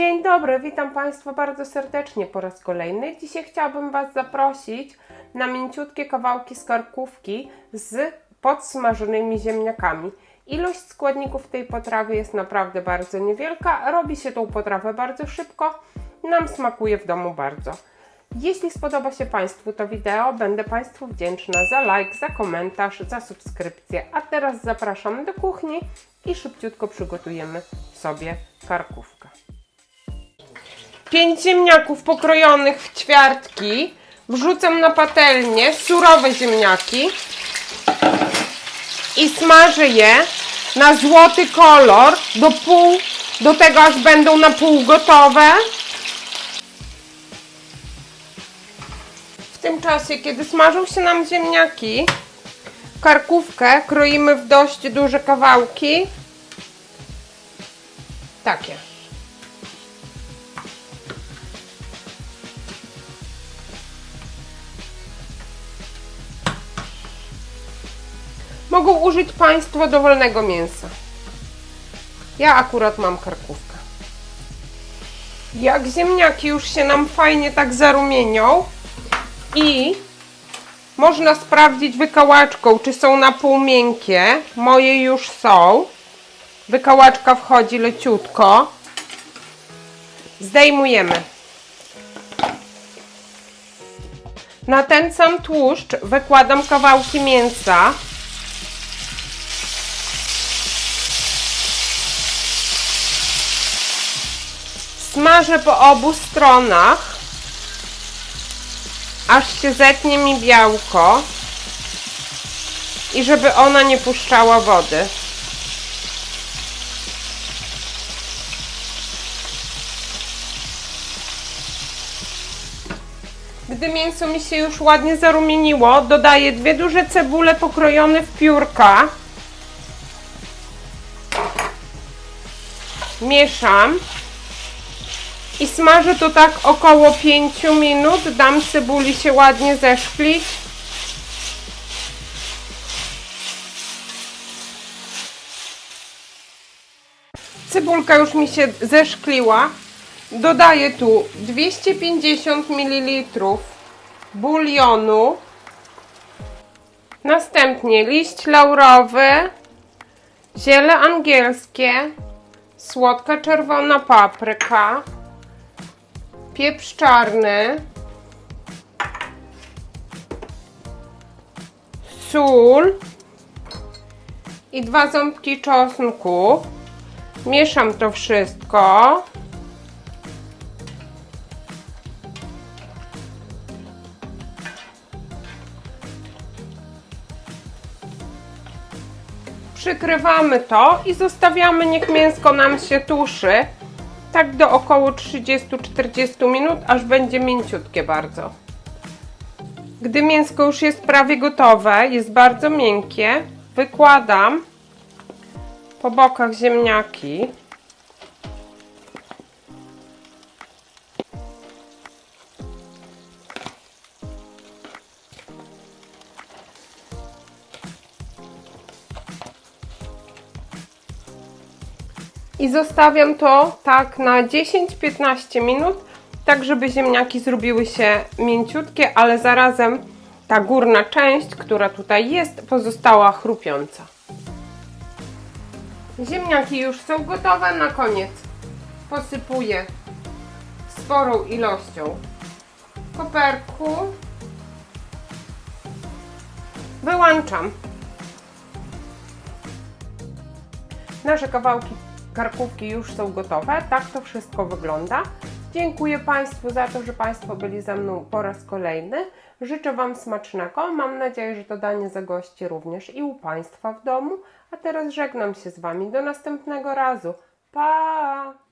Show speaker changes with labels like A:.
A: Dzień dobry, witam Państwa bardzo serdecznie po raz kolejny. Dzisiaj chciałabym Was zaprosić na mięciutkie kawałki skarkówki z podsmażonymi ziemniakami. Ilość składników tej potrawy jest naprawdę bardzo niewielka. Robi się tą potrawę bardzo szybko. Nam smakuje w domu bardzo. Jeśli spodoba się Państwu to wideo, będę Państwu wdzięczna za like, za komentarz, za subskrypcję. A teraz zapraszam do kuchni i szybciutko przygotujemy sobie karkówkę. 5 ziemniaków pokrojonych w ćwiartki. Wrzucam na patelnię surowe ziemniaki i smażę je na złoty kolor do pół, do tego aż będą na pół gotowe. W tym czasie, kiedy smażą się nam ziemniaki, karkówkę kroimy w dość duże kawałki. Takie. Mogą użyć Państwo dowolnego mięsa. Ja akurat mam karkówkę. Jak ziemniaki już się nam fajnie tak zarumienią i można sprawdzić wykałaczką, czy są na pół miękkie. Moje już są. Wykałaczka wchodzi leciutko. Zdejmujemy. Na ten sam tłuszcz wykładam kawałki mięsa. Smażę po obu stronach, aż się zetnie mi białko i żeby ona nie puszczała wody. Gdy mięso mi się już ładnie zarumieniło, dodaję dwie duże cebule pokrojone w piórka. Mieszam. I smażę to tak około 5 minut. Dam cebuli się ładnie zeszklić. Cebulka już mi się zeszkliła. Dodaję tu 250 ml bulionu. Następnie liść laurowy, ziele angielskie, słodka czerwona papryka, pieprz czarny, sól i dwa ząbki czosnku. Mieszam to wszystko. Przykrywamy to i zostawiamy, niech mięsko nam się tuszy. Tak do około 30-40 minut, aż będzie mięciutkie bardzo. Gdy mięsko już jest prawie gotowe, jest bardzo miękkie, wykładam po bokach ziemniaki. I zostawiam to tak na 10-15 minut, tak żeby ziemniaki zrobiły się mięciutkie, ale zarazem ta górna część, która tutaj jest, pozostała chrupiąca. Ziemniaki już są gotowe, na koniec posypuję sporą ilością koperku. Wyłączam. Nasze kawałki karkówki już są gotowe. Tak to wszystko wygląda. Dziękuję Państwu za to, że Państwo byli ze mną po raz kolejny. Życzę Wam smacznego. Mam nadzieję, że to danie zagości również i u Państwa w domu. A teraz żegnam się z Wami. Do następnego razu. Pa!